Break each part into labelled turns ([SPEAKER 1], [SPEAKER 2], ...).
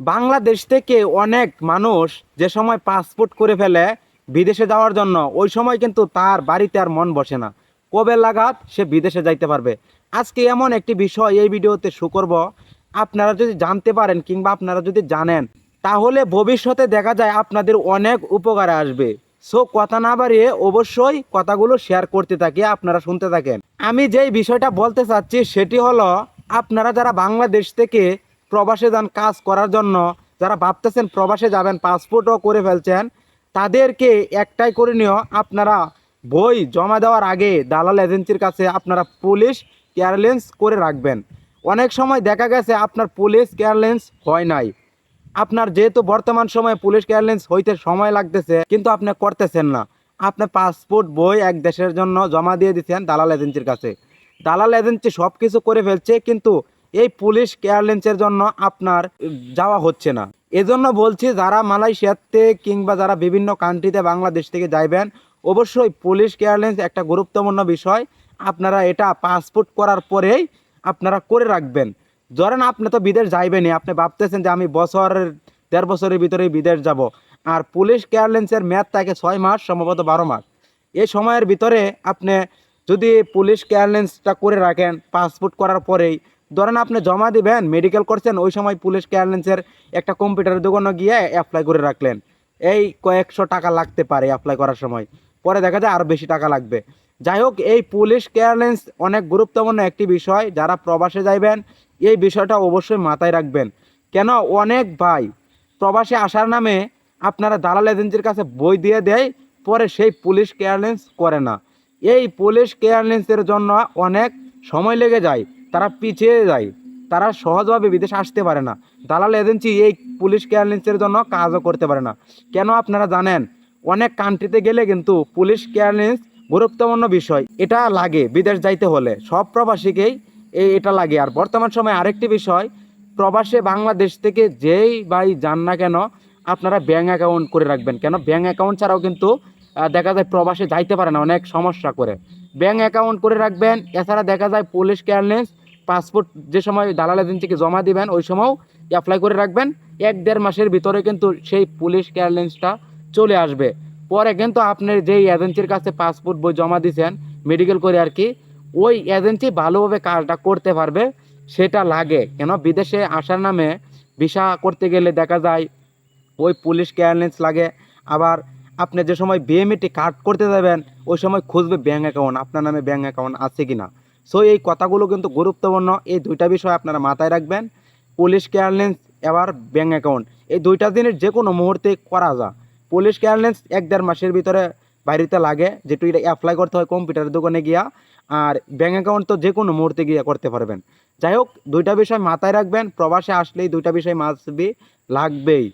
[SPEAKER 1] বাংলাদেশ থেকে অনেক মানুষ যে সময় পাসপোর্ট করে ফেলে বিদেশে যাওয়ার জন্য, ওই সময় কিন্তু তার বাড়িতে আর মন বসে না। কবে লাগাত সে বিদেশে যাইতে পারবে? আজকে এমন একটি বিষয় এই ভিডিওতে শো করব। আপনারা যদি জানতে পারেন কিংবা আপনারা যদি জানেন, তাহলে ভবিষ্যতে দেখা যায় আপনাদের অনেক উপকারে আসবে। সো কথা না বাড়িয়ে অবশ্যই কথাগুলো শেয়ার করতে থাকি, আপনারা শুনতে থাকেন। আমি যেই বিষয়টা বলতে চাচ্ছি, সেটি হলো, আপনারা যারা বাংলাদেশ থেকে প্রবাসে যান কাজ করার জন্য, যারা ভাবতেছেন প্রবাসে যাবেন পাসপোর্টও করে ফেলছেন, তাদেরকে একটাই করণীয়, আপনারা বই জমা দেওয়ার আগে দালাল এজেন্সির কাছে আপনারা পুলিশ কেয়ারলেন্স করে রাখবেন। অনেক সময় দেখা গেছে আপনার পুলিশ কেয়ারলেন্স হয় নাই। আপনার যেহেতু বর্তমান সময়ে পুলিশ কেয়ারলেন্স হইতে সময় লাগতেছে, কিন্তু আপনি করতেছেন না। আপনি পাসপোর্ট বই এক দেশের জন্য জমা দিয়ে দিচ্ছেন দালাল এজেন্সির কাছে। দালাল এজেন্সি সব কিছু করে ফেলছে, কিন্তু এই পুলিশ কেয়ারলেন্সের জন্য আপনার যাওয়া হচ্ছে না। এজন্য বলছি, যারা মালয়েশিয়াতে কিংবা যারা বিভিন্ন কান্ট্রিতে বাংলাদেশ থেকে যাইবেন, অবশ্যই পুলিশ কেয়ারলেন্স একটা গুরুত্বপূর্ণ বিষয়। আপনারা এটা পাসপোর্ট করার পরেই আপনারা করে রাখবেন। ধরেন আপনি তো বিদেশ যাইবেনই, আপনি ভাবতেছেন যে আমি বছরের দেড় বছরের ভিতরেই বিদেশ যাব। আর পুলিশ কেয়ারলেন্সের মেয়াদ থাকে ছয় মাস, সম্ভবত বারো মাস। এই সময়ের ভিতরে আপনি যদি পুলিশ কেয়ারলেন্সটা করে রাখেন পাসপোর্ট করার পরেই ধরেন আপনি জমা দিবেন মেডিকেল করছেন, ওই সময় পুলিশ কেয়ারলেন্সের একটা কম্পিউটারের দোকানে গিয়ে অ্যাপ্লাই করে রাখলেন। এই কয়েকশো টাকা লাগতে পারে অ্যাপ্লাই করার সময়। পরে দেখা যায় আরও বেশি টাকা লাগবে। যাই হোক, এই পুলিশ কেয়ারলেন্স অনেক গুরুত্বপূর্ণ একটি বিষয়। যারা প্রবাসে যাইবেন, এই বিষয়টা অবশ্যই মাথায় রাখবেন। কেন? অনেক ভাই প্রবাসে আসার নামে আপনারা দালাল এজেন্সির কাছে বই দিয়ে দেয়, পরে সেই পুলিশ কেয়ারলেন্স করে না। এই পুলিশ কেয়ারলেন্সের জন্য অনেক সময় লেগে যায়। তারা পিছিয়ে যায়। তারা সহজভাবে বিদেশে আসতে পারে না। দালাল এজেন্সি এই পুলিশ কেয়ারলেন্সের জন্য কাজও করতে পারে না। কেন আপনারা জানেন? অনেক কান্ট্রিতে গেলে কিন্তু পুলিশ কেয়ারলেন্স গুরুত্বপূর্ণ বিষয়। এটা লাগে বিদেশ যাইতে হলে। সব প্রবাসীকেই এই এটা লাগে। আর বর্তমান সময়ে আরেকটি বিষয়, প্রবাসে বাংলাদেশ থেকে যেই ভাই যান না কেন, আপনারা ব্যাঙ্ক অ্যাকাউন্ট করে রাখবেন। কেন? ব্যাঙ্ক অ্যাকাউন্ট ছাড়াও কিন্তু দেখা যায় প্রবাসে যাইতে পারে না। অনেক সমস্যা করে। ব্যাঙ্ক অ্যাকাউন্ট করে রাখবেন। এছাড়া দেখা যায় পুলিশ কেয়ারলেন্স পাসপোর্ট যে সময় দালাল এজেন্সিকে জমা দিবেন, ওই সময়ও অ্যাপ্লাই করে রাখবেন। এক দেড় মাসের ভিতরে কিন্তু সেই পুলিশ কেয়ারলেন্সটা চলে আসবে। পরে কিন্তু আপনি যেই এজেন্সির কাছে পাসপোর্ট বই জমা দিয়েছেন মেডিকেল করে আর কি, ওই এজেন্সি ভালোভাবে কাজটা করতে পারবে, সেটা লাগে। কেন? বিদেশে আসার নামে ভিসা করতে গেলে দেখা যায়, ওই পুলিশ ক্লিয়ারেন্স লাগে। আবার আপনি যে সময় বিএমইটি কার্ড করতে যাবেন, ওই সময় খুঁজবে ব্যাঙ্ক অ্যাকাউন্ট আপনার নামে ব্যাঙ্ক অ্যাকাউন্ট আছে কি না সো এই কথাগুলো কিন্তু গুরুত্বপূর্ণ। এই দুইটা বিষয় আপনারা মাথায় রাখবেন। পুলিশ কেয়ারলেন্স এবার ব্যাঙ্ক অ্যাকাউন্ট এই দুইটা জিনিস যে কোনো মুহূর্তে করা যায়। পুলিশ কেয়ারলেন্স এক দেড় মাসের ভিতরে বাড়িতে লাগে যেটু এটা অ্যাপ্লাই করতে হয় কম্পিউটারের দোকানে গিয়া। আর ব্যাঙ্ক অ্যাকাউন্ট তো যে কোনো মুহূর্তে গিয়ে করতে পারবেন। যাই হোক, দুইটা বিষয় মাথায় রাখবেন। প্রবাসে আসলেই দুইটা বিষয় মাসবি লাগবেই।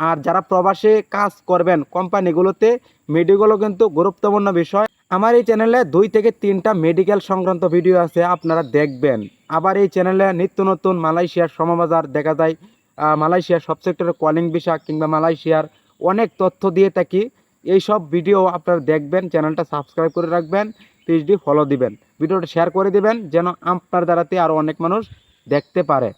[SPEAKER 1] আর যারা প্রবাসে কাজ করবেন কোম্পানিগুলোতে মেডিকেলও কিন্তু গুরুত্বপূর্ণ বিষয়। আমার এই চ্যানেলে দুই থেকে তিনটা মেডিকেল সংক্রান্ত ভিডিও আছে, আপনারা দেখবেন। আবার এই চ্যানেলে নিত্য নতুন মালয়েশিয়ার সমবাজার দেখা যায় মালয়েশিয়ার সব সেক্টরের কলিং ভিসা কিংবা মালয়েশিয়ার অনেক তথ্য দিয়ে থাকি। এই সব ভিডিও আপনারা দেখবেন চ্যানেলটা সাবস্ক্রাইব করে রাখবেন পেজটি ফলো দিবেন। ভিডিওটা শেয়ার করে দিবেন, যেন আপনার দ্বারাতে আরও অনেক মানুষ দেখতে পারে।